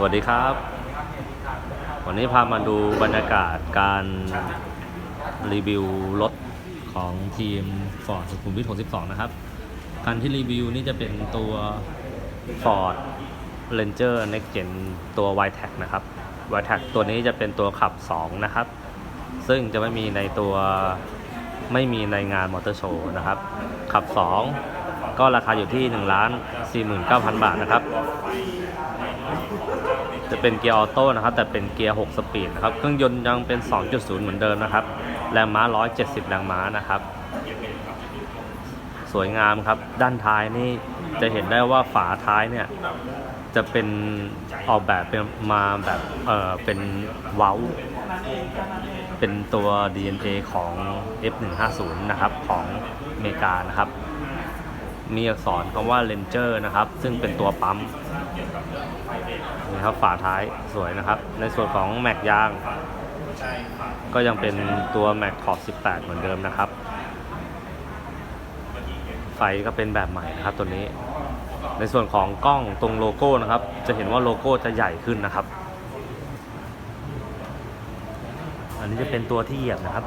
สวัสดีครับ วันนี้พามาดูบรรยากาศการรีวิวรถของทีม Ford สุขุมวิท 62 นะครับ คันที่รีวิวนี่จะเป็นตัว Ford Ranger Next Gen ตัว y t e c นะครับ y t e c ตัวนี้จะเป็นตัวขับ 2 นะครับ ซึ่งจะไม่มีในตัวไม่มีในงานมอเตอร์โชว์นะครับ ขับ 2 ก็ราคาอยู่ที่1ล้าน49,000 บาทนะครับ จะเป็นเกียร์ออโต้นะครับ แต่เป็นเกียร์ 6 สปีดนะครับ เครื่องยนต์ยังเป็น 2.0 เหมือนเดิมนะครับ แรงม้า 170 แรงม้านะครับ สวยงามครับ ด้านท้ายนี่จะเห็นได้ว่าฝาท้ายเนี่ย จะเป็นออกแบบเป็นมาแบบเออเป็นเว้า เป็นตัว DNA ของ F150 นะครับของอเมริกานะครับ มีอักษรคำว่า Ranger นะครับ ซึ่งเป็นตัวปั๊มนี่ครับฝาท้ายสวยนะครับ ในส่วนของแม็กยาง ก็ยังเป็นตัวแม็กขอบ 18 เหมือนเดิมนะครับ ไฟก็เป็นแบบใหม่นะครับตัวนี้ ในส่วนของกล้องตรงโลโก้นะครับ จะเห็นว่าโลโก้จะใหญ่ขึ้นนะครับ อันนี้จะเป็นตัวที่เหยียบนะครับ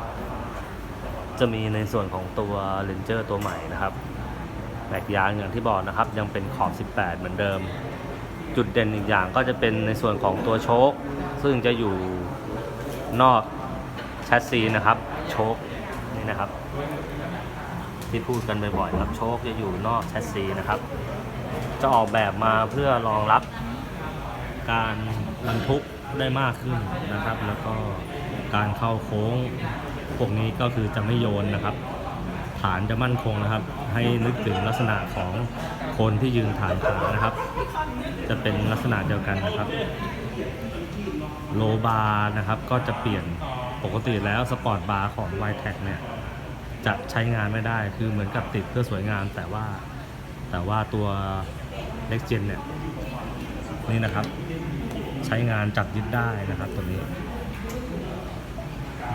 จะมีในส่วนของตัวเลนเจอร์ตัวใหม่นะครับ แม็กยางอย่างที่บอกนะครับ ยังเป็นขอบ 18 เหมือนเดิม จุดเด่นอีกอย่างก็จะเป็นในส่วนของตัวโชคซึ่งจะอยู่นอกแชสซีนะครับ โชคนี่นะครับ ที่พูดกันบ่อยๆครับโชคจะอยู่นอกแชสซีนะครับ จะออกแบบมาเพื่อรองรับการบรรทุกได้มากขึ้นนะครับ แล้วก็การเข้าโค้งพวกนี้ก็คือจะไม่โยนนะครับ ฐานจะมั่นคงนะครับ ให้นึกถึงลักษณะของคนที่ยืนฐานขานะครับ จะเป็นลักษณะเดียวกันนะครับ โลบาร์นะครับก็จะเปลี่ยนปกติแล้วสปอร์ตบาร์ของ y t e c เนี่ยจะใช้งานไม่ได้คือเหมือนกับติดเพื่อสวยงามแต่ว่าแต่ว่าตัว Next Gen เนี่ยนี่นะครับ ใช้งานจับยึดได้นะครับตัวนี้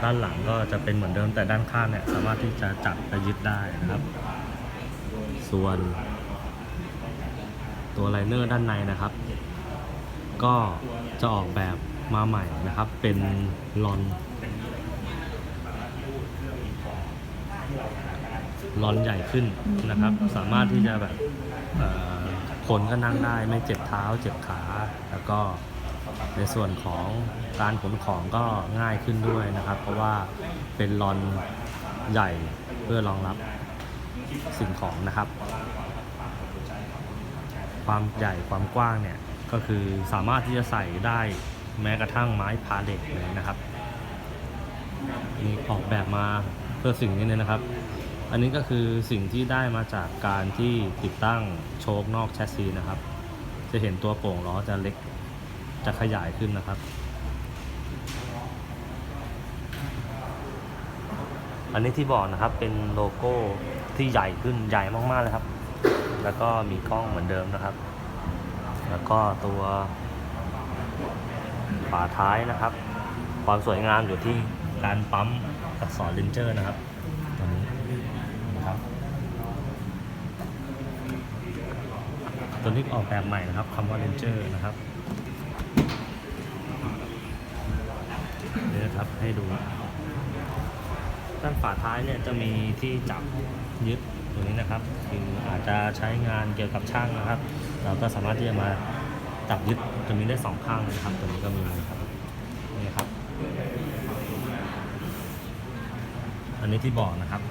ด้านหลังก็จะเป็นเหมือนเดิมแต่ด้านข้างเนี่ยสามารถที่จะจับและยึดได้นะครับ ส่วน ตัวไลเนอร์ด้านในนะครับ ก็จะออกแบบมาใหม่นะครับ เป็นลอนลอนใหญ่ขึ้นนะครับ สามารถที่จะแบบคนก็นั่งได้ไม่เจ็บเท้าเจ็บขาแล้วก็ ในส่วนของการขนของก็ง่ายขึ้นด้วยนะครับ เพราะว่าเป็นลอนใหญ่เพื่อรองรับสิ่งของนะครับ ความใหญ่ความกว้างเนี่ยก็คือสามารถที่จะใส่ได้แม้กระทั่งไม้พาเล็กเลยนะครับนี่ออกแบบมาเพื่อสิ่งนี้เลยนะครับ อันนี้ก็คือสิ่งที่ได้มาจากการที่ติดตั้งโชคนอกแชสซีนะครับ จะเห็นตัวโป่งล้อจะเล็ก จะขยายขึ้นนะครับ อันนี้ที่บอกนะครับเป็นโลโก้ที่ใหญ่ขึ้นใหญ่มากๆเลยครับ แล้วก็มีกล้องเหมือนเดิมนะครับ แล้วก็ตัวฝาท้ายนะครับ ความสวยงามอยู่ที่การปั๊มอักษรเลนเจอร์นะครับตัวนี้นะครับตัวนี้ออกแบบใหม่นะครับคำว่าเลนเจอร์นะครับ เลยวนะครับ ให้ดู ด้านฝาท้ายเนี่ยจะมีที่จับยึดตัวนี้นะครับ คืออาจจะใช้งานเกี่ยวกับช่างนะครับ เราก็สามารถที่จะมาจับยึดจะมีได้สองข้างนะครับตัวนี้ก็มีนะครับนี่ครับ อันนี้ที่บอกนะครับ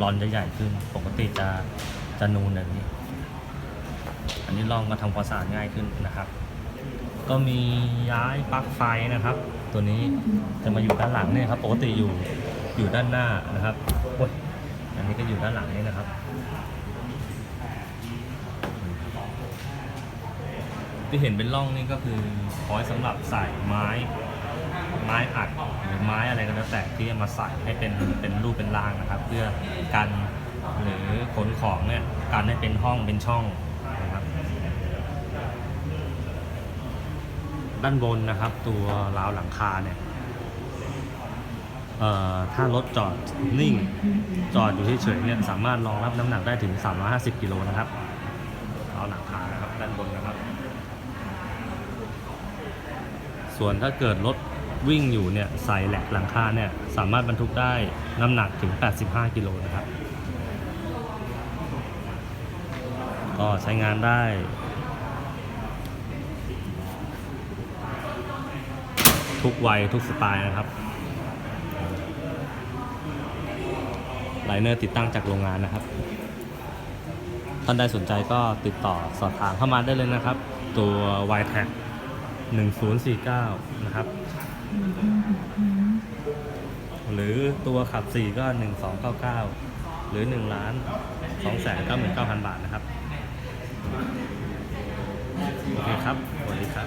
รอนจะใหญ่ขึ้นปกติจะจะนูนแบบนี้ อันนี้ลองมาทำความสะอาดง่ายขึ้นนะครับ ก็มีย้ายปลั๊กไฟนะครับ ตัวนี้จะมาอยู่ด้านหลังเนี่ยครับปกติอยู่อยู่ด้านหน้านะครับโอ้ยอันนี้ก็อยู่ด้านหลังนี่นะครับที่เห็นเป็นร่องนี่ก็คือพอยสำหรับใส่ไม้ไม้อัดหรือไม้อะไรก็แล้วแต่ที่จะมาใส่ให้เป็นเป็นรูปเป็นร่างนะครับ เพื่อกันหรือขนของเนี่ยการให้เป็นห้องเป็นช่องนะครับ ด้านบนนะครับ ตัวราวหลังคาเนี่ยเอ่อถ้ารถจอดนิ่ง จอดอยู่เฉยๆเนี่ยสามารถรองรับน้ำหนักได้ถึง 350 กิโลนะครับราวหลังคานะครับด้านบนนะครับ ส่วนถ้าเกิดรถวิ่งอยู่เนี่ยใส่แหลกหลังคาเนี่ยสามารถบรรทุกได้น้ำหนักถึง 85 กิโลนะครับ ก็ใช้งานได้ ทุกวัยทุกสไตล์นะครับไลเนอร์ติดตั้งจากโรงงานนะครับ ท่านใดสนใจก็ติดต่อสอบถามเข้ามาได้เลยนะครับ ตัว y t a g 1049 นะครับ หรือตัวขับ 4 ก็ 1299 หรือ1ล้าน299,000 บาทนะครับ โอเคครับ สวัสดีครับ